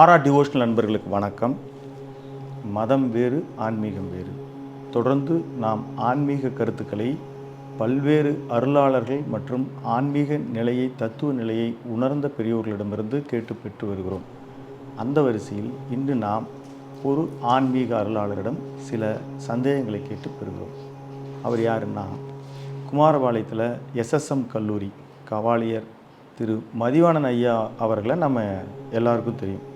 ஆரா டிவோஷனல் நண்பர்களுக்கு வணக்கம். மதம் வேறு ஆன்மீகம் வேறு. தொடர்ந்து நாம் ஆன்மீக கருத்துக்களை பல்வேறு அருளாளர்கள் மற்றும் ஆன்மீக நிலையை தத்துவ நிலையை உணர்ந்த பெரியோர்களிடமிருந்து கேட்டு பெற்று வருகிறோம். அந்த வரிசையில் இன்று நாம் ஒரு ஆன்மீக அருளாளரிடம் சில சந்தேகங்களை கேட்டு பெறுகிறோம். அவர் யாருன்னா குமாரபாளையத்தில் எஸ்எஸ்எம் கல்லூரி கவாலியர் திரு மதிவாணன் ஐயா அவர்களை நம்ம எல்லாருக்கும் தெரியும்.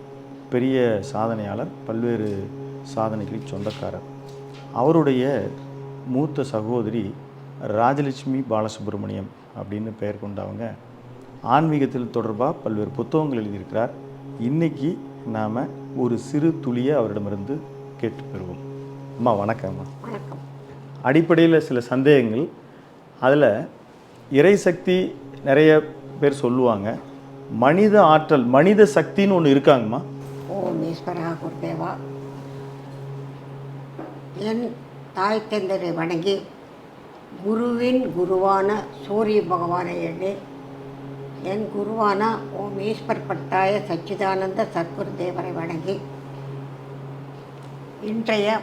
பெரிய சாதனையாளர் பல்வேறு சாதனைகளுக்கு சொந்தக்காரர். அவருடைய மூத்த சகோதரி ராஜலட்சுமி பாலசுப்ரமணியம் அப்படின்னு பெயர் கொண்டவங்க. ஆன்மீகத்தில் தொடர்பாக பல்வேறு புத்தகங்கள் எழுதியிருக்கிறார். இன்னைக்கு நாம் ஒரு சிறு துளியை அவரிடமிருந்து கேட்டு பெறுவோம். அம்மா வணக்கம்மா. வணக்கம். அடிப்படையில் சில சந்தேகங்கள். அதில் இறைசக்தி நிறைய பேர் சொல்லுவாங்க. மனித ஆற்றல் மனித சக்தின்னு ஒன்று இருக்காங்கம்மா. ஓம் ஈஸ்வரா குருதேவா என் தாய் தந்தரை வணங்கி குருவின் குருவான சூரிய பகவானை எண்ணி என் குருவான ஓம் ஈஸ்வர் பட்டாய சச்சிதானந்த சத்குரு தேவரை வணங்கி இன்றைய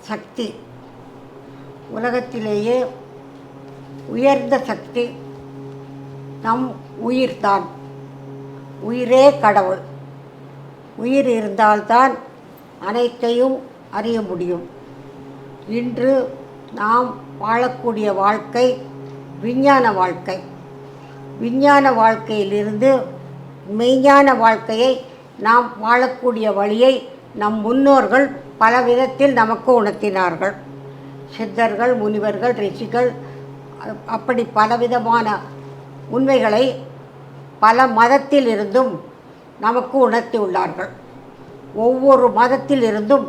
சக்தி உலகத்திலேயே உயர்ந்த சக்தி நம் உயிர்தான். உயிரே கடவுள். உயிர் இருந்தால்தான் அனைத்தையும் அறிய முடியும். இன்று நாம் வாழக்கூடிய வாழ்க்கை விஞ்ஞான வாழ்க்கை. விஞ்ஞான வாழ்க்கையிலிருந்து மெய்ஞான வாழ்க்கையை நாம் வாழக்கூடிய வழியை நம் முன்னோர்கள் பல விதத்தில் நமக்கு உணர்த்தினார்கள். சித்தர்கள் முனிவர்கள் ரிஷிகள் அப்படி பலவிதமான உண்மைகளை பல மதத்தில் இருந்தும் நமக்கு உணர்த்தி உள்ளார்கள். ஒவ்வொரு மதத்தில் இருந்தும்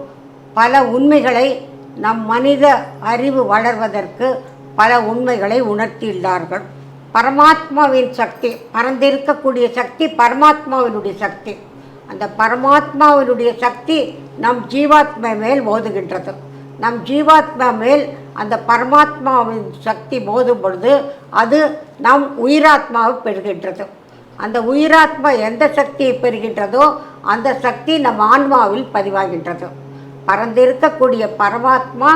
பல உண்மைகளை நம் மனித அறிவு வளர்வதற்கு பல உண்மைகளை உணர்த்தியுள்ளார்கள் பரமாத்மாவின் சக்தி பறந்திருக்கக்கூடிய சக்தி பரமாத்மாவினுடைய சக்தி. அந்த பரமாத்மாவினுடைய சக்தி நம் ஜீவாத்மா மேல் மோதுகின்றது. நம் ஜீவாத்மா மேல் அந்த பரமாத்மாவின் சக்தி மோதும் பொழுது அது நம் உயிராத்மாவை பெறுகின்றது அந்த உயிராத்மா எந்த சக்தியை பெறுகின்றதோ அந்த சக்தி நம் ஆன்மாவில் பதிவாகின்றது. பறந்திருக்கக்கூடிய பரமாத்மா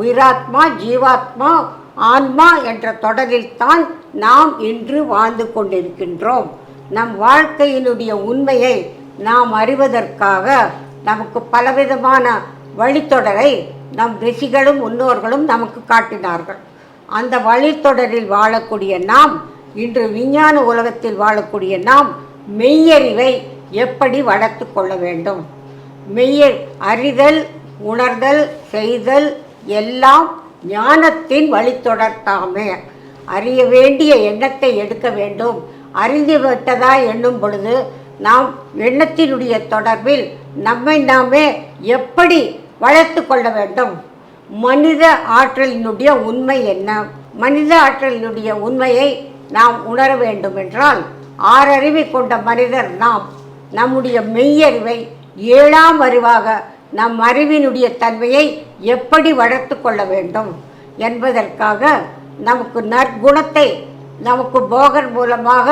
உயிராத்மா ஜீவாத்மா ஆன்மா என்ற தொடரில்தான் நாம் இன்று வாழ்ந்து கொண்டிருக்கின்றோம். நம் வாழ்க்கையினுடைய உண்மையை நாம் அறிவதற்காக நமக்கு பலவிதமான வழித்தொடரை நம் ரிஷிகளும் முன்னோர்களும் நமக்கு காட்டினார்கள். அந்த வழித்தொடரில் வாழக்கூடிய நாம் இன்று விஞ்ஞான உலகத்தில் வாழக்கூடிய நாம் மெய்யறிவை எப்படி வளர்த்து கொள்ள வேண்டும்? மெய்ய அறிதல் உணர்தல் செய்தல் எல்லாம் ஞானத்தின் வழித்தொடர்த்தாமே. அறிய வேண்டிய எண்ணத்தை எடுக்க வேண்டும். அறிந்து விட்டதா எண்ணும் பொழுது நாம் எண்ணத்தினுடைய தொடர்பில் நம்மை நாமே எப்படி வளர்த்து கொள்ள வேண்டும்? மனித ஆற்றலினுடைய உண்மை என்ன? மனித ஆற்றலினுடைய உண்மையை நாம் உணர வேண்டும் என்றால் ஆறறிவை கொண்ட மனிதர் நாம். நம்முடைய மெய்யறிவை ஏழாம் அறிவாக நம் அறிவினுடைய தன்மையை எப்படி வளர்த்து கொள்ள வேண்டும் என்பதற்காக நமக்கு நற்குணத்தை நமக்கு போகர் மூலமாக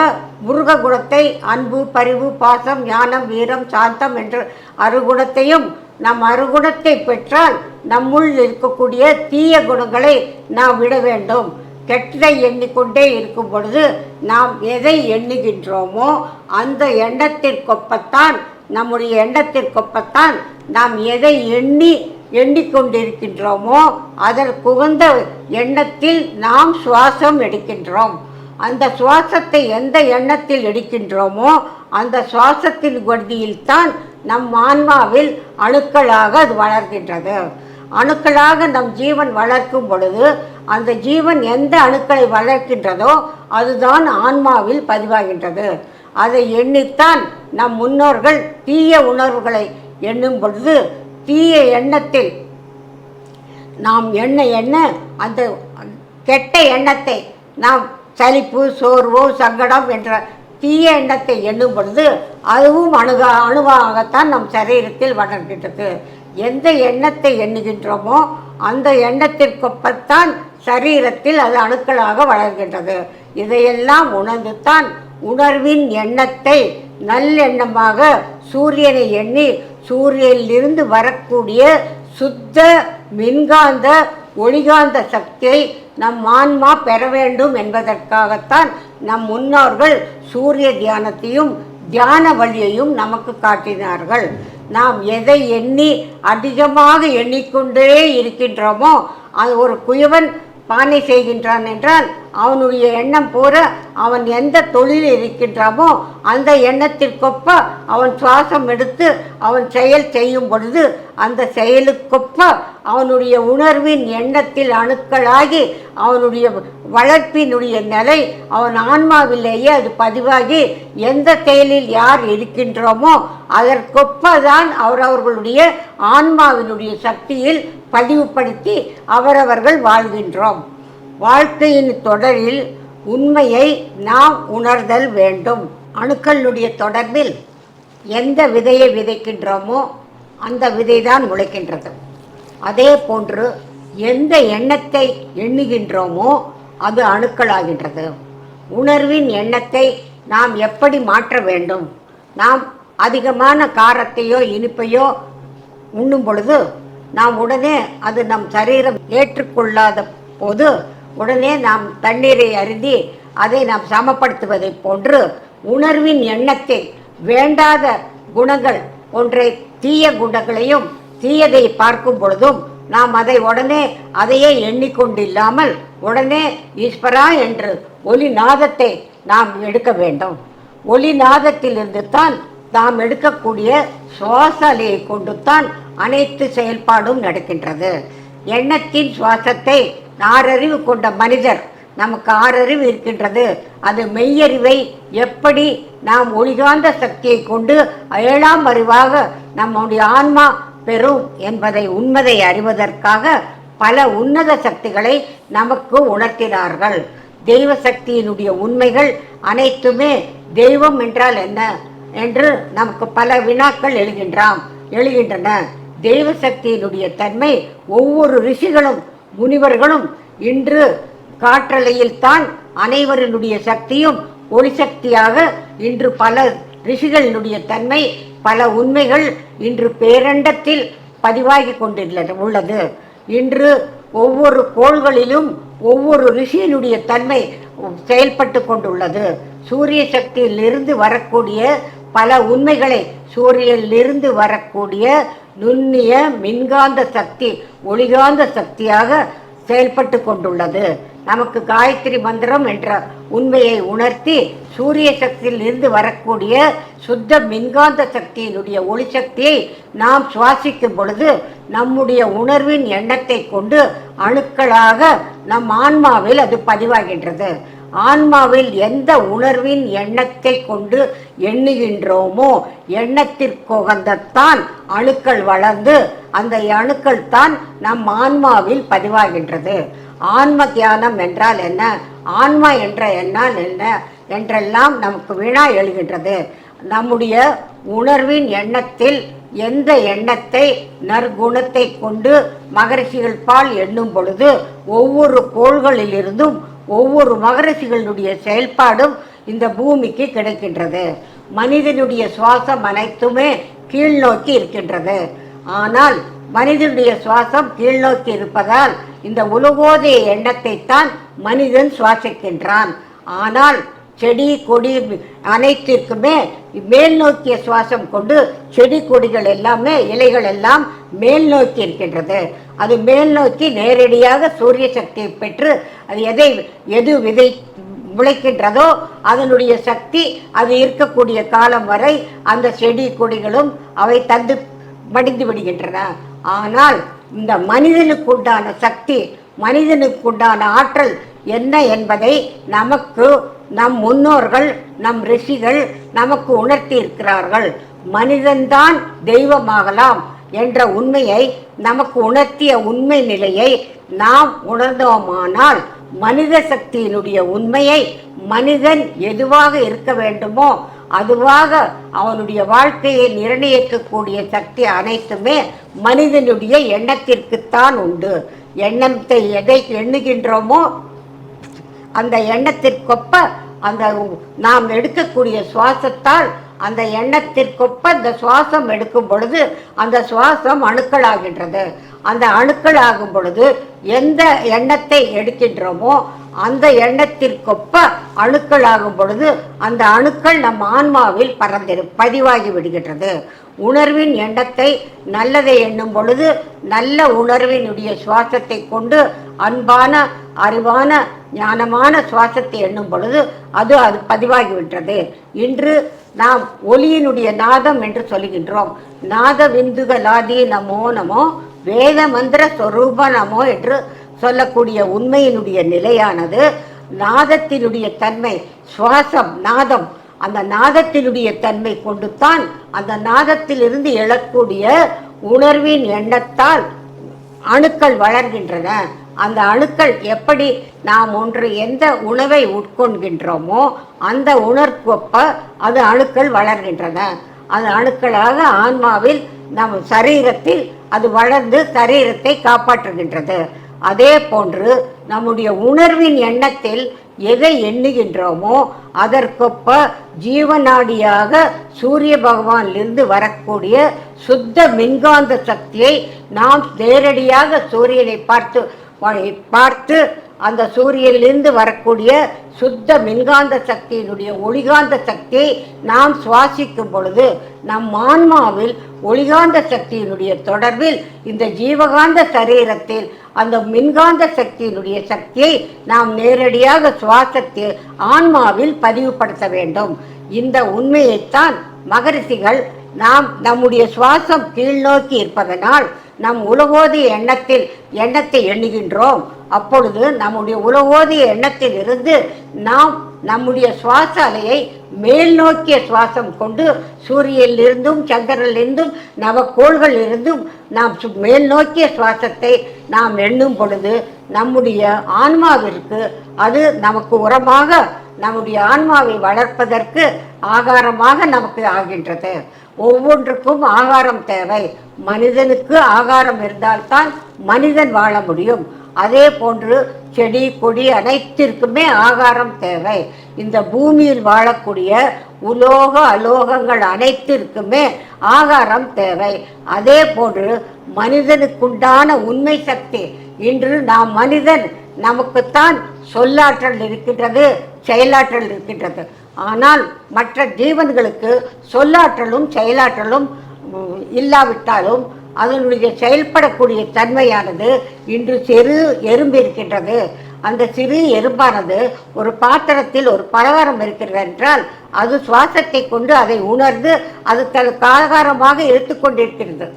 முருக குணத்தை அன்பு பரிவு பாசம் ஞானம் வீரம் சாந்தம் என்ற அருகுணத்தையும் நம் அருகுணத்தை பெற்றால் நம்முள் இருக்கக்கூடிய தீய குணங்களை நாம் விட வேண்டும். கெட்டதை எண்ணிக்கொண்டே இருக்கும் பொழுது நாம் எதை எண்ணுகின்றோமோ அந்த எண்ணத்திற்கொப்பத்தான் நம்முடைய எண்ணத்திற்கொப்பத்தான் நாம் எதை எண்ணி எண்ணிக்கொண்டிருக்கின்றோமோ அதற்குகந்த எண்ணத்தில் நாம் சுவாசம் எடுக்கின்றோம். அந்த சுவாசத்தை எந்த எண்ணத்தில் எடுக்கின்றோமோ அந்த சுவாசத்தின் கொடியில்தான் நம் ஆன்மாவில் அணுக்களாக அது வளர்கின்றது. அணுக்களாக நம் ஜீவன் வளர்க்கும் பொழுது அந்த ஜீவன் எந்த அணுக்களை வளர்க்கின்றதோ அதுதான் ஆன்மாவில் பதிவாகின்றது. அதை எண்ணித்தான் நம் முன்னோர்கள் தீய உணர்வுகளை எண்ணும் பொழுது தீய எண்ணத்தில் நாம் எண்ண எண்ண அந்த கெட்ட எண்ணத்தை நாம் சலிப்பு சோர்வோ சங்கடம் என்ற தீய எண்ணத்தை எண்ணும் பொழுது அதுவும் அணுக அணுவாகத்தான் நம் சரீரத்தில் வளர்கின்றது. எந்த எண்ணத்தை எண்ணுகின்றோமோ அந்த எண்ணத்திற்கொப்பத்தான் சரீரத்தில் அது அணுக்களாக வளர்கின்றது. இதையெல்லாம் உணர்ந்துத்தான் உணர்வின் எண்ணத்தை நல்லெண்ணமாக சூரியனை எண்ணி சூரியனிலிருந்து வரக்கூடிய சுத்த மின்காந்த ஒளிகாந்த சக்தியை நம் ஆன்மா பெற வேண்டும் என்பதற்காகத்தான் நம் முன்னோர்கள் சூரிய தியானத்தையும் தியான வழியையும் நமக்கு காட்டினார்கள். நாம் எதை எண்ணி அதிகமாக எண்ணிக்கொண்டே இருக்கின்றோமோ அது ஒரு குயவன் பானை செய்கின்றான் என்றால் அவனுடைய எண்ணம் பூரா அவன் எந்த தொழில் இருக்கின்றாமோ அந்த எண்ணத்திற்கொப்ப அவன் சுவாசம் எடுத்து அவன் செயல் செய்யும் பொழுது அந்த செயலுக்கொப்ப அவனுடைய உணர்வின் எண்ணத்தில் அணுக்களாகி அவனுடைய வளர்ப்பினுடைய நிலை அவன் ஆன்மாவிலேயே அது பதிவாகி எந்த செயலில் யார் இருக்கின்றோமோ அதற்கொப்ப தான் அவரவர்களுடைய ஆன்மாவினுடைய சக்தியில் பதிவுபடுத்தி அவரவர்கள் வாழ்கின்றோம். வாழ்க்கையின் தொடரில் உண்மையை நாம் உணர்தல் வேண்டும். அணுக்களுடைய தொடர்பில் எந்த விதையை விதைக்கின்றோமோ அந்த விதை தான் முளைக்கின்றது. அதே போன்று எந்த எண்ணத்தை எண்ணுகின்றோமோ அது அணுக்களாகின்றது. உணர்வின் எண்ணத்தை நாம் எப்படி மாற்ற வேண்டும்? நாம் அதிகமான காரத்தையோ இனிப்பையோ உண்ணும் பொழுது நாம் உடனே அது நம் சரீரம் ஏற்றுக்கொள்ளாத போது உடனே நாம் தண்ணீரை அருந்தி அதை நாம் சமப்படுத்துவதைப் போன்று உணர்வின் எண்ணத்தை வேண்டாத குணங்கள் ஒன்றை தீய குணங்களையும் தீயதை பார்க்கும் பொழுதும் நாம் அதை உடனே அதையே எண்ணிக்கொண்டில்லாமல் உடனே ஈஸ்வரா என்று ஒலி நாதத்தை நாம் எடுக்க வேண்டும். ஒலி நாதத்திலிருந்து தான் நாம் எடுக்கக்கூடிய சுவாசலையை கொண்டு தான் அனைத்து செயல்பாடும் நடக்கின்றது. எண்ணத்தின் சுவாசத்தை ஆறறிவு கொண்ட மனிதர் நமக்கு ஆறறிவு இருக்கின்றது. அது மெய்யறிவை எப்படி நாம் ஒளிகாந்த சக்தியை கொண்டு ஏழாம் அறிவாக நம்முடைய ஆன்மா பெறும் என்பதை உண்மதை அறிவதற்காக பல உன்னத சக்திகளை நமக்கு உணர்த்தினார்கள். தெய்வ சக்தியினுடைய உண்மைகள் அனைத்துமே தெய்வம் என்றால் என்ன என்று நமக்கு பல வினாக்கள் எழுகின்றாம் எழுகின்றன. தெய்வ சக்தியினுடைய தன்மை ஒவ்வொரு ரிஷிகளும் முனிவர்களும் இன்று காற்றலையில் தான் அனைவரினுடைய சக்தியும் ஒளி சக்தியாக இன்று பல ரிஷிகளினுடைய தன்மை பல உண்மைகள் இன்று பேரண்டத்தில் பதிவாகி கொண்டுள்ளது உள்ளது. இன்று ஒவ்வொரு கோள்களிலும் ஒவ்வொரு ரிஷியினுடைய தன்மை செயல்பட்டு கொண்டுள்ளது. சூரிய சக்தியிலிருந்து வரக்கூடிய பல உண்மைகளை சூரியனிலிருந்து வரக்கூடிய நுண்ணிய மின்காந்த சக்தி ஒளிகாந்த சக்தியாக செயல்பட்டு கொண்டுள்ளது. நமக்கு காயத்ரி மந்திரம் என்ற உண்மையை உணர்த்தி சூரிய சக்தியிலிருந்து வரக்கூடிய சுத்த மின்காந்த சக்தியினுடைய ஒளி சக்தியை நாம் சுவாசிக்கும் பொழுது நம்முடைய உணர்வின் எண்ணத்தை கொண்டு அணுக்களாக நம் ஆன்மாவில் அது பதிவாகின்றது. ஆன்மாவில் எந்த உணர்வின் எண்ணத்தை கொண்டு எண்ணுகின்றோமோ எண்ணத்திற்குகந்தத்தான் அணுக்கள் வளர்ந்து அந்த அணுக்கள் தான் நம் ஆன்மாவில் பதிவாகின்றது. ஆன்ம தியானம் என்றால் என்ன? ஆன்மா என்ற எண்ணால் என்ன என்றெல்லாம் நமக்கு வினா எழுகின்றது. நம்முடைய உணர்வின் எண்ணத்தில் எந்த எண்ணத்தை நற்குணத்தை கொண்டு மகரிஷிகள் பால் எண்ணும் பொழுது ஒவ்வொரு கோள்களிலிருந்தும் ஒவ்வொரு மகரிஷிகளுடைய செயல்பாடும் இந்த பூமிக்கு கிடைக்கின்றது. மனிதனுடைய சுவாசம் அனைத்துமே கீழ்நோக்கி இருக்கின்றது. ஆனால் மனிதனுடைய சுவாசம் கீழ்நோக்கி இருப்பதால் இந்த உலகோதய எண்ணத்தை தான் மனிதன் சுவாசிக்கின்றான். ஆனால் செடி கொடி அனைத்திற்குமே மேல் நோக்கிய சுவாசம் கொண்டு செடி கொடிகள் எல்லாமே இலைகள் எல்லாம் மேல் நோக்கி இருக்கின்றது. அது மேல் நோக்கி நேரடியாக சூரிய சக்தியை பெற்று அது எதை எது விதை முளைக்கின்றதோ அதனுடைய சக்தி அது இருக்கக்கூடிய காலம் வரை அந்த செடி கொடிகளும் அவை தந்து மடிந்து விடுகின்றன. ஆனால் இந்த மனிதனுக்குண்டான சக்தி மனிதனுக்குண்டான ஆற்றல் என்ன என்பதை நமக்கு நம் முன்னோர்கள் நம் ரிஷிகள் நமக்கு உணர்த்தி இருக்கிறார்கள் மனிதன்தான் தெய்வமாகலாம் என்ற உண்மையை நமக்கு உணர்த்திய உண்மை நிலையை நாம் உணர்ந்தோமானால் மனித சக்தியினுடைய உண்மையை மனிதன் எதுவாக இருக்க வேண்டுமோ அதுவாக அவனுடைய வாழ்க்கையை நிர்ணயிக்கக்கூடிய சக்தி அனைத்துமே மனிதனுடைய எண்ணத்திற்குத்தான் உண்டு. எண்ணத்தை எதை எண்ணுகின்றோமோ அந்த எண்ணத்திற்கொப்ப அந்த நாம் எடுக்கக்கூடிய சுவாசத்தால் அந்த எண்ணத்திற்கொப்ப இந்த சுவாசம் எடுக்கும் பொழுது அந்த சுவாசம் அணுக்களாகின்றது. அந்த அணுக்கள் ஆகும் பொழுது எந்த எண்ணத்தை எடுக்கின்றோமோ அந்த எண்ணத்திற்கொப்ப அணுக்கள் ஆகும் பொழுது அந்த அணுக்கள் நம் ஆன்மாவில் பறந்திரு பதிவாகி விடுகின்றது. உணர்வின் எண்ணத்தை நல்லதை எண்ணும் பொழுது நல்ல உணர்வினுடைய சுவாசத்தை கொண்டு அன்பான அறிவான ஞானமான சுவாசத்தை எண்ணும் பொழுது அது அது பதிவாகிவிட்டது இன்று நாம் ஒலியினுடைய நாதம் என்று சொல்கின்றோம். நாத விந்துகளாதி நமோ நமோ வேத மந்திர சொரூப நமோ என்று சொல்லக்கூடிய உண்மையினுடைய நிலையானது நாதத்தினுடைய தன்மை சுவாசம் நாதம் அந்த நாதத்தினுடைய தன்மை கொண்டுத்தான் அந்த நாதத்திலிருந்து எழக்கூடிய உணர்வின் எண்ணத்தால் அணுக்கள் வளர்கின்றன. அந்த அணுக்கள் எப்படி நாம் ஒன்று எந்த உணவை உட்கொள்கின்றோமோ அந்த உணர்வொப்ப அது அணுக்கள் வளர்கின்றன. அது அணுக்களாக ஆன்மாவில் நம் சரீரத்தில் அது வளர்ந்து சரீரத்தை காப்பாற்றுகின்றது. அதே போன்று நம்முடைய உணர்வின் எண்ணத்தில் எதை எண்ணுகின்றோமோ அதற்கொப்ப ஜீவநாடியாக சூரிய பகவானிலிருந்து வரக்கூடிய சுத்த மின்காந்த சக்தியை நாம் நேரடியாக சூரியனை பார்த்து பார்த்து அந்த சூரியனிலிருந்து வரக்கூடிய சுத்த மின்காந்த சக்தியினுடைய ஒளிகாந்த சக்தியை நாம் சுவாசிக்கும் பொழுது நம் ஆன்மாவில் ஒளிகாந்த சக்தியினுடைய தொடர்பில் இந்த ஜீவகாந்த சரீரத்தில் அந்த மின்காந்த சக்தியினுடைய சக்தியை நாம் நேரடியாக சுவாசத்தில் ஆன்மாவில் பதிவுபடுத்த வேண்டும். இந்த உண்மையைத்தான் மகரிஷிகள் நாம் நம்முடைய சுவாசம் கீழ்நோக்கி இருப்பதனால் நம் உலகோதிய எண்ணத்தில் எண்ணத்தை எண்ணுகின்றோம். அப்பொழுது நம்முடைய உலகோதிய எண்ணத்திலிருந்து நாம் நம்முடைய சுவாச அலையை மேல் நோக்கிய சுவாசம் கொண்டு சூரியனிலிருந்தும் சந்திரனிலிருந்தும் நவக்கோள்களிலிருந்தும் நாம் சு- மேல் நோக்கிய சுவாசத்தை நாம் எண்ணும் பொழுது நம்முடைய ஆன்மாவிற்கு அது நமக்கு உரமாக நம்முடைய ஆன்மாவை வளர்ப்பதற்கு ஆகாரமாக நமக்கு ஆகின்றது. ஒவ்வொன்றுக்கும் ஆகாரம் தேவை. மனிதனுக்கு ஆகாரம் இருந்தால்தான் மனிதன் வாழ முடியும். அதே போன்று செடி கொடி அனைத்திற்குமே ஆகாரம் தேவை. இந்த பூமியில் வாழக்கூடிய உலோக அலோகங்கள் அனைத்திற்குமே ஆகாரம் தேவை. அதே போன்று மனிதனுக்குண்டான உண்மை சக்தி. இன்று நாம் மனிதன் நமக்குத்தான் சொல்லாற்றல் இருக்கின்றது செயலாற்றல் இருக்கின்றது. ஆனால் மற்ற ஜீவன்களுக்கு சொல்லாற்றலும் செயலாற்றலும் இல்லாவிட்டாலும் அதனுடைய செயல்படக்கூடிய தன்மையானது இன்று சிறு எறும்பு இருக்கின்றது. அந்த சிறு எறும்பானது ஒரு பாத்திரத்தில் ஒரு பலகாரம் இருக்கிறது என்றால் அது சுவாசத்தை கொண்டு அதை உணர்ந்து அது தனக்கு ஆகாரமாக எடுத்துக்கொண்டிருக்கிறது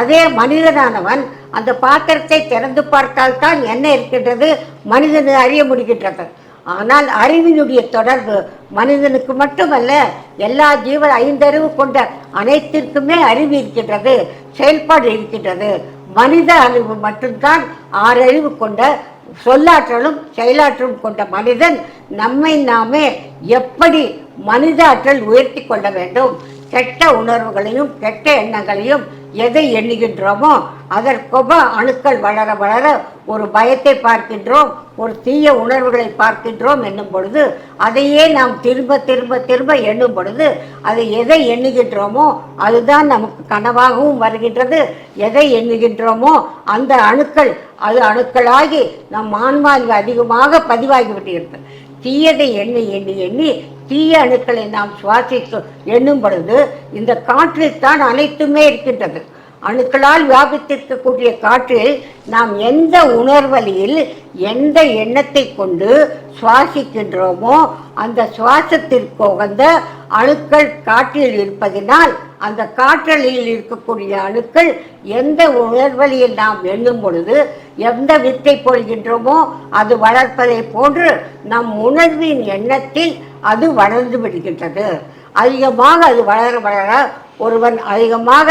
அதே மனிதனானவன் அந்த பாத்திரத்தை திறந்து பார்த்தால்தான் என்ன இருக்கின்றது? மனிதனை அறிய முடிகின்றது. ஆனால் அறிவினுடைய தொடர்பு மனிதனுக்கு மட்டுமல்ல எல்லா ஜீவ ஐந்தறிவு கொண்ட அனைத்திற்குமே அறிவு இருக்கின்றது செயல்பாடு இருக்கின்றது. மனித அறிவு மட்டும்தான் ஆறறிவு கொண்ட சொல்லாற்றலும் செயலாற்றலும் கொண்ட மனிதன் நம்மை நாமே எப்படி மனித ஆற்றல் உயர்த்தி கொள்ள வேண்டும்? கெட்ட உணர்வுகளையும் கெட்ட எண்ணங்களையும் எதை எண்ணுகின்றோமோ அதற்கொப்ப அணுக்கள் வளர வளர ஒரு பயத்தை பார்க்கின்றோம் ஒரு தீய உணர்வுகளை பார்க்கின்றோம் என்னும் பொழுது அதையே நாம் திரும்ப திரும்ப திரும்ப எண்ணும் பொழுது அதை எதை எண்ணுகின்றோமோ அதுதான் நமக்கு கனவாகவும் வருகின்றது. எதை எண்ணுகின்றோமோ அந்த அணுக்கள் அது அணுக்களாகி நம் ஆன்மாவில் அதிகமாக பதிவாகி விடுகிறது தீயதை எண்ணி எண்ணி எண்ணி தீய அணுக்களை நாம் சுவாசித்து எண்ணும் பொழுது இந்த காற்றில் தான் அனைத்துமே இருக்கின்றது. அணுக்களால் வியாபித்திருக்கக்கூடிய காற்றில் நாம் எந்த உணர்வலியில் எந்த எண்ணத்தை கொண்டு சுவாசிக்கின்றோமோ அந்த சுவாசத்திற்கு உகந்த அணுக்கள் காற்றில் இருப்பதினால் அந்த காற்றலியில் இருக்கக்கூடிய அணுக்கள் எந்த உணர்வலியில் நாம் எண்ணும் பொழுது எந்த வித்தை போடுகின்றோமோ அது வளர்ப்பதை போன்று நம் உணர்வின் எண்ணத்தில் அது வளர்ந்து விடுகின்றது. அதிகமாக அது வளர வளர ஒருவன் அதிகமாக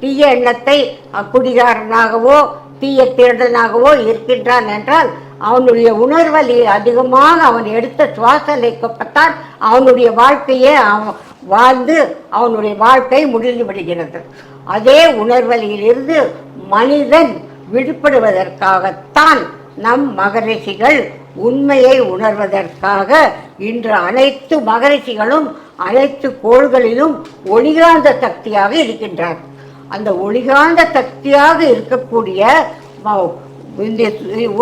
தீய எண்ணத்தை குடிகாரனாகவோ தீய திருடனாகவோ இருக்கின்றான் என்றால் அவனுடைய உணர்வலி அதிகமாக அவன் எடுத்த சுவாசலைக்கப்பட்டால் அவனுடைய வாழ்க்கையே அவன் வாழ்ந்து அவனுடைய வாழ்க்கை முடிந்து விடுகிறது. அதே உணர்வலியிலிருந்து மனிதன் விடுபடுவதற்காகத்தான் நம் மகரிஷிகள் உண்மையை உணர்வதற்காக இன்று அனைத்து மகரிஷிகளும் அனைத்து கோள்களிலும் ஒளிகாந்த சக்தியாக இருக்கின்றார் அந்த ஒளிகாந்த சக்தியாக இருக்கக்கூடிய இந்த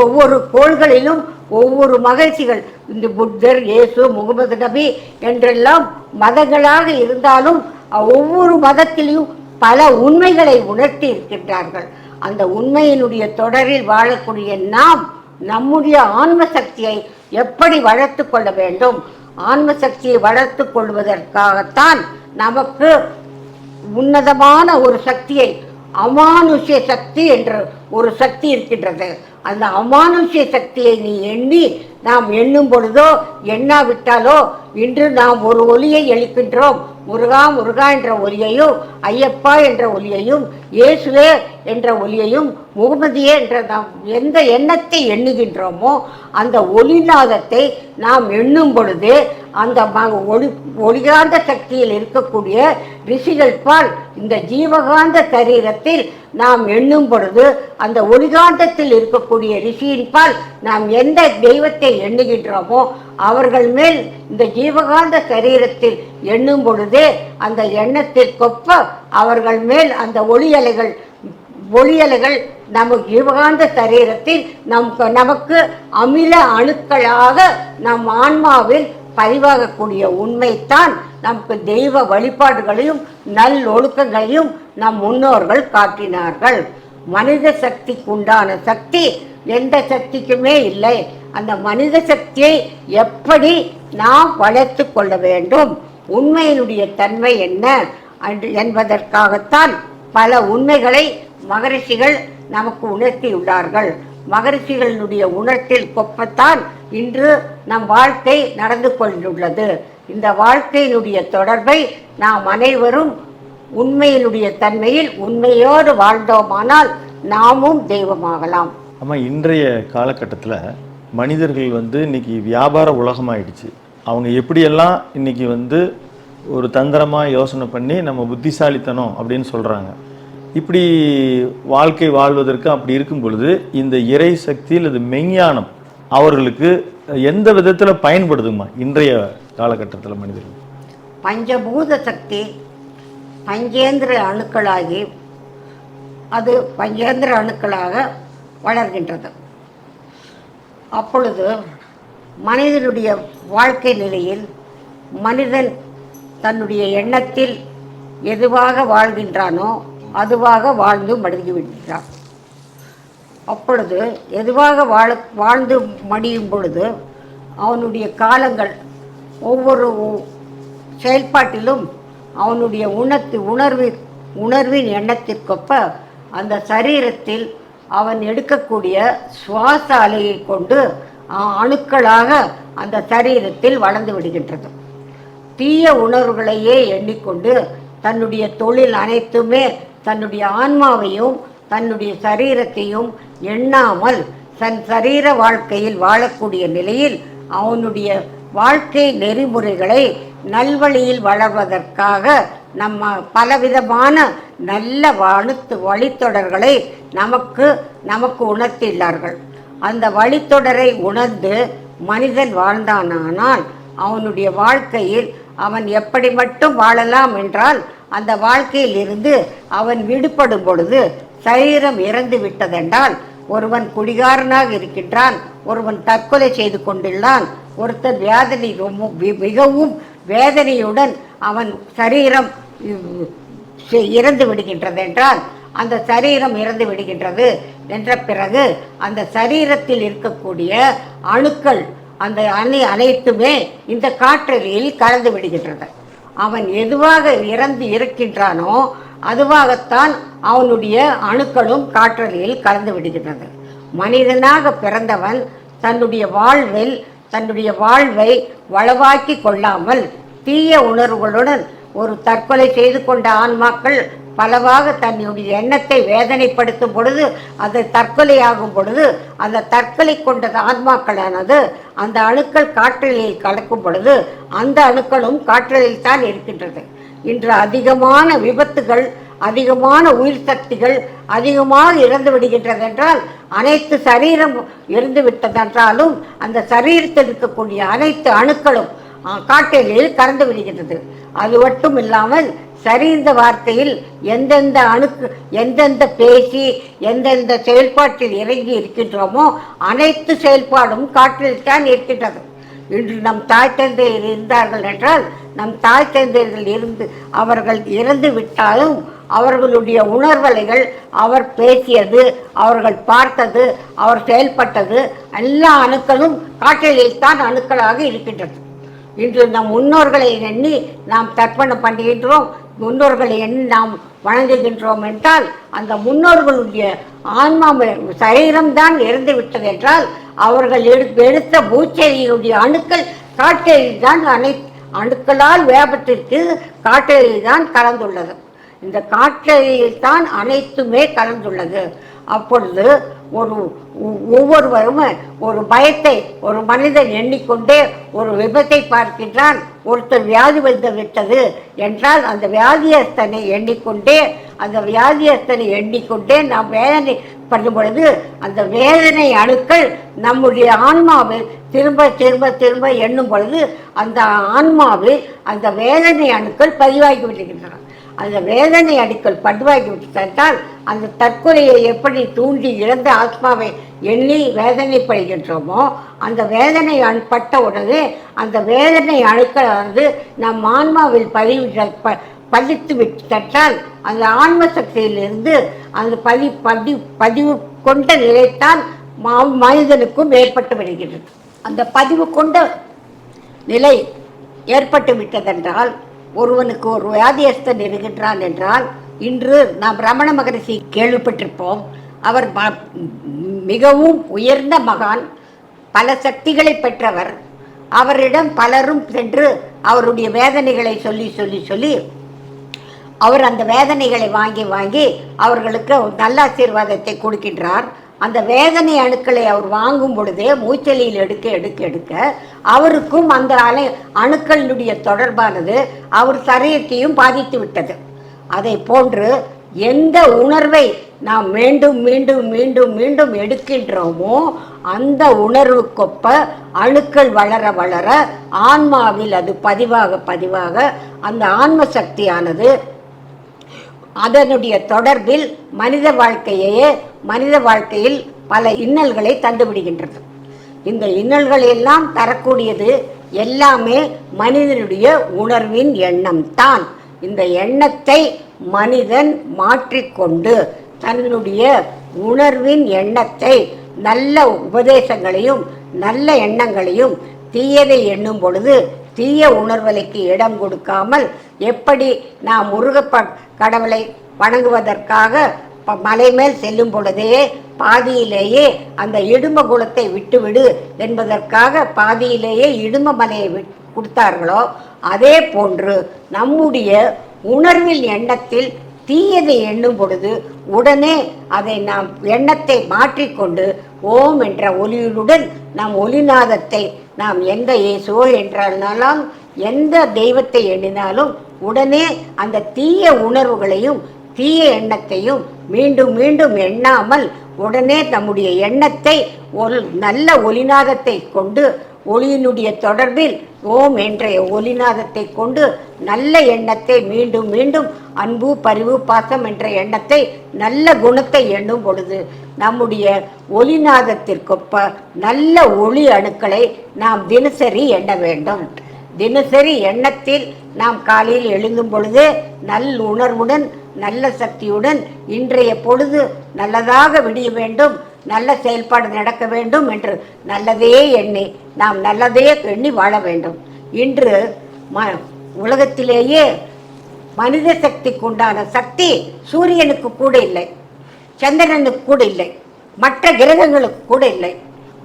ஒவ்வொரு கோள்களிலும் ஒவ்வொரு மகிழ்ச்சிகள். இந்த புத்தர் இயேசு முகமது நபி என்றெல்லாம் மதங்களாக இருந்தாலும் ஒவ்வொரு மதத்திலையும் பல உண்மைகளை உணர்த்தி இருக்கின்றார்கள். அந்த உண்மையினுடைய தொடரில் வாழக்கூடிய நாம் நம்முடைய ஆன்ம சக்தியை எப்படி வளர்த்து கொள்ள வேண்டும்? ஆன்ம சக்தியை வளர்த்து கொள்வதற்காகத்தான் நமக்கு உன்னதமான ஒரு சக்தியை அமானுஷ்ய சக்தி என்று ஒரு சக்தி இருக்கின்றது. அந்த அமானுஷ்ய சக்தியை நீ எண்ணி நாம் எண்ணும் பொழுதோ எண்ணாவிட்டாலோ இன்று நாம் ஒரு ஒலியை எழுக்கின்றோம். முருகா முருகா என்ற ஒலியையும் ஐயப்பா என்ற ஒலியையும் இயேசுவே என்ற ஒலியையும் முகமதியே என்ற நாம் எந்த எண்ணத்தை எண்ணுகின்றோமோ அந்த ஒளிநாதத்தை நாம் எண்ணும் பொழுது அந்த ம- ஒளி ஒளிகாந்த சக்தியில் இருக்கக்கூடிய ரிஷிகள் பால் இந்த ஜீவகாந்த சரீரத்தில் நாம் எண்ணும் பொழுது அந்த ஒளிகாந்தத்தில் இருக்கக்கூடிய ரிஷியின்பால் நாம் எந்த தெய்வத்தை எண்ணுகின்றோமோ அவர்கள் மேல் இந்த ஜீவகாந்த சரீரத்தில் எண்ணும் பொழுதே அந்த எண்ணத்திற்கொப்ப அவர்கள் மேல் அந்த ஒளியலைகள் ஒளியலைகள் நமக்கு ஜீவகாந்த சரீரத்தில் நம் நமக்கு அமில அணுக்களாக நம் ஆன்மாவில் பதிவாகக்கூடிய உண்மைத்தான் நமக்கு தெய்வ வழிபாடுகளையும் நல் ஒழுக்கங்களையும் நம் முன்னோர்கள் காட்டினார்கள். மனித சக்திக்கு உண்டான சக்தி எந்த சக்திக்குமே இல்லை. அந்த மனித சக்தியை எப்படி நாம் வளர்த்து கொள்ள வேண்டும்? உண்மையினுடைய தன்மை என்ன? அன்று- என்பதற்காகத்தான் பல உண்மைகளை மகரிஷிகள் நமக்கு உணர்த்தியுள்ளார்கள். மகரிஷிகளினுடைய உணர்த்தில் கொப்பத்தான் இன்று நம் வாழ்க்கை நடந்து கொண்டுள்ளது. இந்த வாழ்க்கையினுடைய தொடர்பை நாம் அனைவரும் உண்மையினுடைய தன்மையில் உண்மையோடு வாழ்ந்தோமானால் நாமும் தெய்வமாகலாம். ஆமாம் இன்றைய காலகட்டத்தில் மனிதர்கள் வந்து இன்னைக்கு வியாபார உலகமாயிடுச்சு. அவங்க எப்படியெல்லாம் இன்னைக்கு வந்து ஒரு தந்திரமாக யோசனை பண்ணி நம்ம புத்திசாலித்தனம் அப்படின்னு சொல்கிறாங்க இப்படி வாழ்க்கை வாழ்வதற்கு அப்படி இருக்கும் பொழுது இந்த இறை சக்தி அல்லது மெஞ்ஞானம் அவர்களுக்கு எந்த விதத்தில் பயன்படுதுமா இன்றைய காலகட்டத்தில் மனிதர்கள்? பஞ்சபூத சக்தி பஞ்சேந்திர அணுக்களாகி அது பஞ்சேந்திர அணுக்களாக வளர்கின்றது. அப்பொழுது மனிதனுடைய வாழ்க்கை நிலையில் மனிதன் தன்னுடைய எண்ணத்தில் எதுவாக வாழ்கின்றானோ அதுவாக வாழ்ந்து மடிந்து விடுகிறான் அப்பொழுது எதுவாக வாழ வாழ்ந்து மடியும் பொழுது அவனுடைய காலங்கள் ஒவ்வொரு செயல்பாட்டிலும் அவனுடைய உணர்த்து உணர்வு உணர்வின் எண்ணத்திற்கொப்ப அந்த சரீரத்தில் அவன் எடுக்கக்கூடிய சுவாச அலையை கொண்டு அணுக்களாக அந்த சரீரத்தில் வளர்ந்து விடுகின்றது. தீய உணர்வுகளையே எண்ணிக்கொண்டு தன்னுடைய தொழில் அனைத்துமே தன்னுடைய ஆன்மாவையும் தன்னுடைய சரீரத்தையும் எண்ணாமல் தன் சரீர வாழ்க்கையில் வாழக்கூடிய நிலையில் அவனுடைய வாழ்க்கை நெறிமுறைகளை நல்வழியில் வளர்வதற்காக நம்ம பலவிதமான நல்ல வழுத்து வழித்தொடர்களை நமக்கு நமக்கு உணர்த்தியுள்ளார்கள். அந்த வழித்தொடரை உணர்ந்து மனிதன் வாழ்ந்தானானால் அவனுடைய வாழ்க்கையில் அவன் எப்படி மட்டும் வாழலாம் என்றால் அந்த வாழ்க்கையில் இருந்து அவன் விடுபடும் பொழுது சரீரம் இறந்து விட்டதென்றால் ஒருவன் குடிகாரனாக இருக்கின்றான் ஒருவன் தற்கொலை செய்து கொண்டுள்ளான். ஒருத்தன் வேதனை ரொம்ப மிகவும் வேதனையுடன் அவன் சரீரம் இறந்து விடுகின்றது என்றால் அந்த சரீரம் இறந்து விடுகின்றது என்ற பிறகு அந்த சரீரத்தில் இருக்கக்கூடிய அணுக்கள் அந்த அணி அனைத்துமே இந்த காற்றறியில் கலந்து விடுகின்றது. அவன் எதுவாக இறந்து இருக்கின்றானோ அதுவாகத்தான் அவனுடைய அணுக்களும் காற்றலையில் கலந்து விடுகின்றது. மனிதனாக பிறந்தவன் தன்னுடைய வாழ்வில் தன்னுடைய வாழ்வை வளவாக்கி கொள்ளாமல் தீய உணர்வுகளுடன் ஒரு தற்கொலை செய்து கொண்ட ஆன்மாக்கள் பலவாக தன்னுடைய எண்ணத்தை வேதனைப்படுத்தும் பொழுது அது தற்கொலையாகும் பொழுது அந்த தற்கொலை கொண்ட ஆன்மாக்களானது அந்த அணுக்கள் காற்றலில் கலக்கும் பொழுது அந்த அணுக்களும் காற்றலில் தான் இருக்கின்றது. இன்று அதிகமான விபத்துகள் அதிகமான உயிர் சக்திகள் அதிகமாக இறந்து விடுகின்றது என்றால் அனைத்து சரீரம் இறந்து விட்டதென்றாலும் அந்த சரீரத்தில் இருக்கக்கூடிய அனைத்து அணுக்களும் காட்டேரியில் கறந்து விடுகின்றது. அது மட்டும் இல்லாமல் சரிந்த வார்த்தையில் எந்தெந்த அணுக்கு எந்தெந்த பேசி எந்தெந்த செயல்பாட்டில் இறங்கி இருக்கின்றோமோ அனைத்து செயல்பாடும் காற்றில் தான் இருக்கின்றது. இன்று நம் தாய் தந்தையர் இருந்தார்கள் என்றால் நம் தாய் தந்தையர்கள் இருந்து அவர்கள் இறந்து விட்டாலும் அவர்களுடைய உணர்வலைகள் அவர் பேசியது அவர்கள் பார்த்தது அவர் செயல்பட்டது எல்லா அணுக்களும் காற்றலில் தான் அணுக்களாக இருக்கின்றது. இன்று நம் முன்னோர்களை எண்ணி நாம் தர்ப்பணம் பண்ணுகின்றோம். முன்னோர்களை என் நாம் வணங்குகின்றோம் என்றால் அந்த முன்னோர்களுடைய ஆன்மா சரீரம்தான் இறந்து விட்டது என்றால் அவர்கள் எடுத்து எடுத்த மூச்செறியுடைய அணுக்கள் காற்றெறி தான் அனை அணுக்களால் வேபத்திற்கு காற்றெறி தான் கலந்துள்ளது. இந்த காட்டெறியில் தான் அனைத்துமே கலந்துள்ளது. அப்பொழுது ஒரு ஒவ்வொருவரும் ஒரு பயத்தை ஒரு மனிதன் எண்ணிக்கொண்டே ஒரு விபத்தை பார்க்கின்றான். ஒருத்தர் வியாதி வந்து விட்டது என்றால் அந்த வியாதியஸ்தனை எண்ணிக்கொண்டே அந்த வியாதியஸ்தனை எண்ணிக்கொண்டே நாம் வேதனை பண்ணும் பொழுது அந்த வேதனை அணுக்கள் நம்முடைய ஆன்மாவில் திரும்ப திரும்ப திரும்ப எண்ணும் பொழுது அந்த ஆன்மாவில் அந்த வேதனை அணுக்கள் பதிவாகி விடுகின்றன. அந்த வேதனை அணுக்கள் விட்டு விட்டால் அந்த தற்கொலையை எப்படி தூண்டி இழந்த ஆத்மாவை எண்ணி வேதனைப்படுகின்றோமோ அந்த வேதனை அணு பட்ட உடனே அந்த வேதனை அணுக்கள் வந்து நம் ஆன்மாவில் பதிவு ப- பதித்து விட்டால் அந்த ஆன்ம சக்தியிலிருந்து அந்த பதி பதி பதிவு கொண்ட நிலைத்தான் மா- மனிதனுக்கும் ஏற்பட்டு வருகிறது அந்த பதிவு கொண்ட நிலை ஏற்பட்டு விட்டதென்றால் ஒருவனுக்கு ஒரு வியாதியஸ்தன் இருக்கின்றான் என்றால் இன்று நாம் ரமண மகரிஷி கேள்விப்பட்டிருப்போம். அவர் மிகவும் உயர்ந்த மகான் பல சக்திகளை பெற்றவர். அவரிடம் பலரும் சென்று அவருடைய வேதனைகளை சொல்லி சொல்லி சொல்லி அவர் அந்த வேதனைகளை வாங்கி வாங்கி அவர்களுக்கு நல்ல ஆசீர்வாதத்தை கொடுக்கின்றார். அந்த வேதனை அணுக்களை அவர் வாங்கும் பொழுதே மூச்சலியில் எடுக்க எடுக்க எடுக்க அவருக்கும் அந்த அலை அணுக்களினுடைய தொடர்பானது அவர் சரீரத்தையும் பாதித்து விட்டது. அதை போன்று எந்த உணர்வை நாம் மீண்டும் மீண்டும் மீண்டும் மீண்டும் எடுக்கின்றோமோ அந்த உணர்வுக்கொப்ப அணுக்கள் வளர வளர ஆன்மாவில் அது பதிவாக பதிவாக அந்த ஆன்ம சக்தியானது அதனுடைய தொடர்பில் மனித வாழ்க்கையே மனித வாழ்க்கையில் பல இன்னல்களை தந்துவிடுகின்றது. இந்த இன்னல்கள் எல்லாம் தரக்கூடியது எல்லாமே மனிதனுடைய உணர்வின் எண்ணம் தான் இந்த எண்ணத்தை மனிதன் மாற்றிக்கொண்டு தன்னுடைய உணர்வின் எண்ணத்தை நல்ல உபதேசங்களையும் நல்ல எண்ணங்களையும் தீயதை எண்ணும் பொழுது தீய உணர்வலைக்கு இடம் கொடுக்காமல் எப்படி நாம் முருகப்ப கடவுளை வணங்குவதற்காக ப- மலை மேல் செல்லும் பொழுதே பாதியிலேயே அந்த இடும குலத்தை விட்டுவிடு என்பதற்காக பாதியிலேயே இடும மலையை விட் கொடுத்தார்களோ அதே போன்று நம்முடைய உணர்வில் எண்ணத்தில் தீயதை எண்ணும் பொழுது உடனே அதை நாம் எண்ணத்தை மாற்றிக்கொண்டு ஓம் என்ற ஒலியுடன் நாம் ஒலிநாதத்தை நாம் எந்த இயேசுவோ என்றாலும் எந்த தெய்வத்தை எண்ணினாலும் உடனே அந்த தீய உணர்வுகளையும் தீய எண்ணத்தையும் மீண்டும் மீண்டும் எண்ணாமல் உடனே நம்முடைய எண்ணத்தை ஒரு நல்ல ஒலிநாதத்தை கொண்டு ஒளியினுடைய தொடர்பில் ஓம் என்ற ஒளிநாதத்தை கொண்டு நல்ல எண்ணத்தை மீண்டும் மீண்டும் அன்பு பரிவு பாசம் என்ற எண்ணத்தை நல்ல குணத்தை எண்ணும் பொழுது நம்முடைய ஒளிநாதத்திற்கொப்ப நல்ல ஒளி அணுக்களை நாம் தினசரி எண்ண வேண்டும். தினசரி எண்ணத்தில் நாம் காலையில் எழுந்தும் பொழுது நல் உணர்வுடன் நல்ல சக்தியுடன் இன்றைய பொழுது நல்லதாக விடிய வேண்டும். நல்ல செயல்பாடு நடக்க வேண்டும் என்று நல்லதே எண்ணி நாம் நல்லதே எண்ணி வாழ வேண்டும். இன்று ம உலகத்திலேயே மனித சக்திக்கு உண்டான சக்தி சூரியனுக்கு கூட இல்லை சந்திரனுக்கு கூட இல்லை மற்ற கிரகங்களுக்கு கூட இல்லை.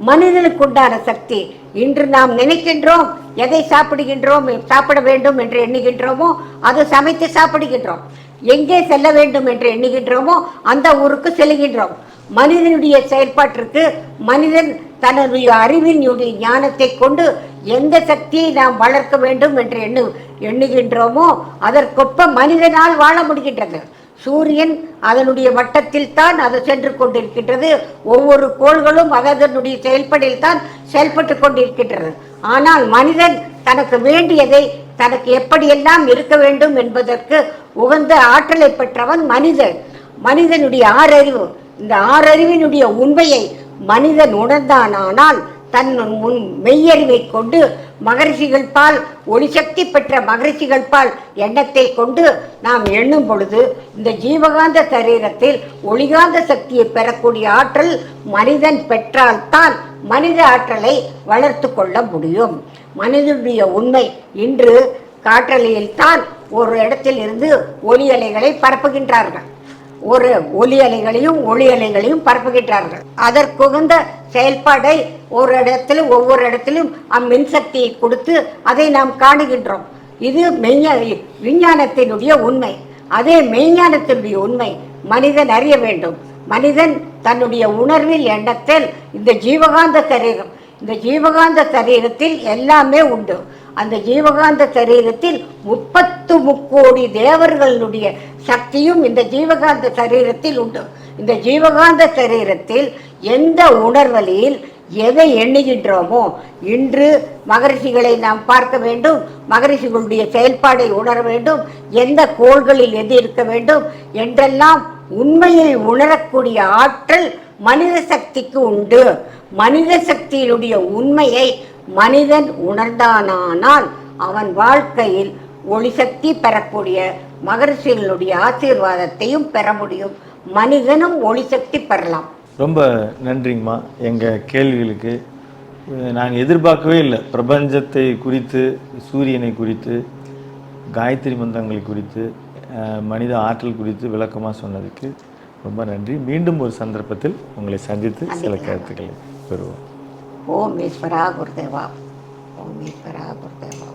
மனிதனுக்கு உண்டான சக்தி இன்று நாம் நினைக்கின்றோம் எதை சாப்பிடுகின்றோம் சாப்பிட வேண்டும் என்று எண்ணுகின்றோமோ அதை சமைத்து சாப்பிடுகின்றோம். எங்கே செல்ல வேண்டும் என்று எண்ணுகின்றோமோ அந்த ஊருக்கு செல்கின்றோம் மனிதனுடைய செயல்பாட்டிற்கு மனிதன் தன்னுடைய அறிவினுடைய ஞானத்தை கொண்டு எந்த சக்தியை நாம் வளர்க்க வேண்டும் என்று எண்ணு எண்ணுகின்றோமோ அதற்கொப்ப மனிதனால் வாழ முடிகின்றது. சூரியன் அதனுடைய வட்டத்தில் தான் அது சென்று கொண்டிருக்கின்றது. ஒவ்வொரு கோள்களும் அதனுடைய செயல்பாட்டில் தான் செயல்பட்டு கொண்டிருக்கின்றது. ஆனால் மனிதன் தனக்கு வேண்டியதை தனக்கு எப்படியெல்லாம் இருக்க வேண்டும் என்பதற்கு உகந்த ஆற்றலை பெற்றவன் மனிதன். மனிதனுடைய ஆறறிவு இந்த ஆறறிவினுடைய உண்மையை மனிதன் உணர்ந்தானானால் தன் முன் மெய்யறிவை கொண்டு மகரிஷிகள் பால் ஒளிசக்தி பெற்ற மகரிஷிகள் பால் எண்ணத்தை கொண்டு நாம் எண்ணும் பொழுது இந்த ஜீவகாந்த சரீரத்தில் ஒளிகாந்த சக்தியை பெறக்கூடிய ஆற்றல் மனிதன் பெற்றால்தான் மனித ஆற்றலை வளர்த்து கொள்ள முடியும். மனிதனுடைய உண்மை இன்று காற்றலையில்தான் ஒரு இடத்தில் இருந்து ஒலி அலைகளை பரப்புகின்றார்கள். ஒரு ஒலி அலைகளையும் ஒளி அலைகளையும் பரப்புகின்றார்கள். அதற்குகந்த செயல்பாடை ஒரு இடத்திலும் ஒவ்வொரு இடத்திலும் அம்மின்சக்தியை கொடுத்து அதை நாம் காணுகின்றோம். இது மெய்ஞ விஞ்ஞானத்தினுடைய உண்மை. அதே மெய்ஞானத்தினுடைய உண்மை மனிதன் அறிய வேண்டும். மனிதன் தன்னுடைய உணர்வில் எண்ணத்தில் இந்த ஜீவகாந்த சரீரம் இந்த ஜீவகாந்த சரீரத்தில் எல்லாமே உண்டு. அந்த ஜீவகாந்த சரீரத்தில் முப்பத்து முக்கோடி தேவர்களுடைய சக்தியும் இந்த ஜீவகாந்த சரீரத்தில் உண்டு. இந்த ஜீவகாந்த சரீரத்தில் எந்த உணர்வலியில் எதை எண்ணுகின்றோமோ இன்று மகரிஷிகளை நாம் பார்க்க வேண்டும் மகரிஷிகளுடைய செயல்பாடை உணர வேண்டும் எந்த கோள்களில் எது இருக்க வேண்டும் என்றெல்லாம் உண்மையை உணரக்கூடிய ஆற்றல் மனித சக்திக்கு உண்டு. மனித சக்தியினுடைய உண்மையை மனிதன் உணர்ந்தானானால் அவன் வாழ்க்கையில் ஒளிசக்தி பெறக்கூடிய மகரிஷிகளுடைய ஆசீர்வாதத்தையும் பெற முடியும். மனிதனும் ஒளிசக்தி பெறலாம். ரொம்ப நன்றிங்கம்மா. எங்கள் கேள்விகளுக்கு நான் எதிர்பார்க்கவே இல்லை. பிரபஞ்சத்தை குறித்து சூரியனை குறித்து காயத்ரி மந்திரங்களை குறித்து மனித ஆற்றல் குறித்து விளக்கமாக சொன்னதுக்கு ரொம்ப நன்றி. மீண்டும் ஒரு சந்தர்ப்பத்தில் உங்களை சந்தித்து சில கருத்துக்களை பெறுவோம். ஓம் ஈஸ்வரா குருதேவா. ஓம் ஈஸ்வரா குருதேவா.